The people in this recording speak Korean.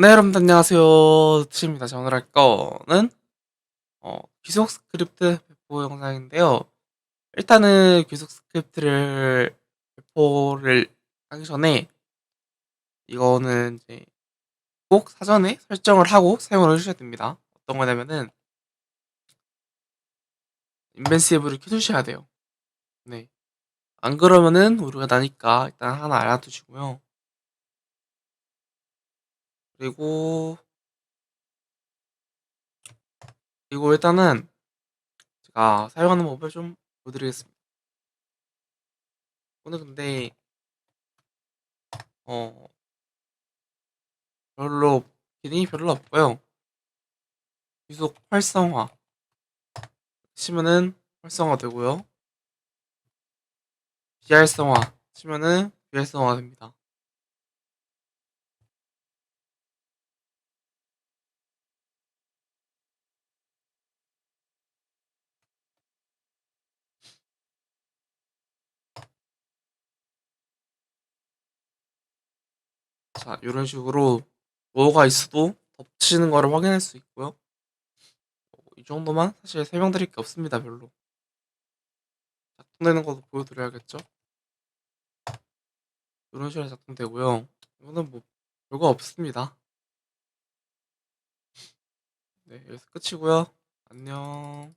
네, 여러분들 안녕하세요. 트입니다. 자, 오늘 할 거는 어, 귀속 스크립트 배포 영상인데요. 일단은 귀속 스크립트를 배포를 하기 전에 이거는 이제 꼭 사전에 설정을 하고 사용을 해주셔야 됩니다. 어떤 거냐면은 인벤시브를 켜주셔야 돼요. 네. 안 그러면은 오류가 나니까 일단 하나 알아두시고요. 그리고 그리고 일단은 제가 사용하는 법을 좀 보여드리겠습니다. 오늘 근데 어 별로 기능이 별로 없고요. 계속 활성화 치면은 활성화 되고요. 비활성화 치면은 비활성화 됩니다. 자, 이런 식으로 뭐가 있어도 덮치는 거를 확인할 수 있고요. 어, 이 정도만 사실 설명드릴 게 없습니다, 별로. 작동되는 것도 보여드려야겠죠? 이런 식으로 작동되고요. 이거는 뭐 별거 없습니다. 네, 여기서 끝이고요. 안녕.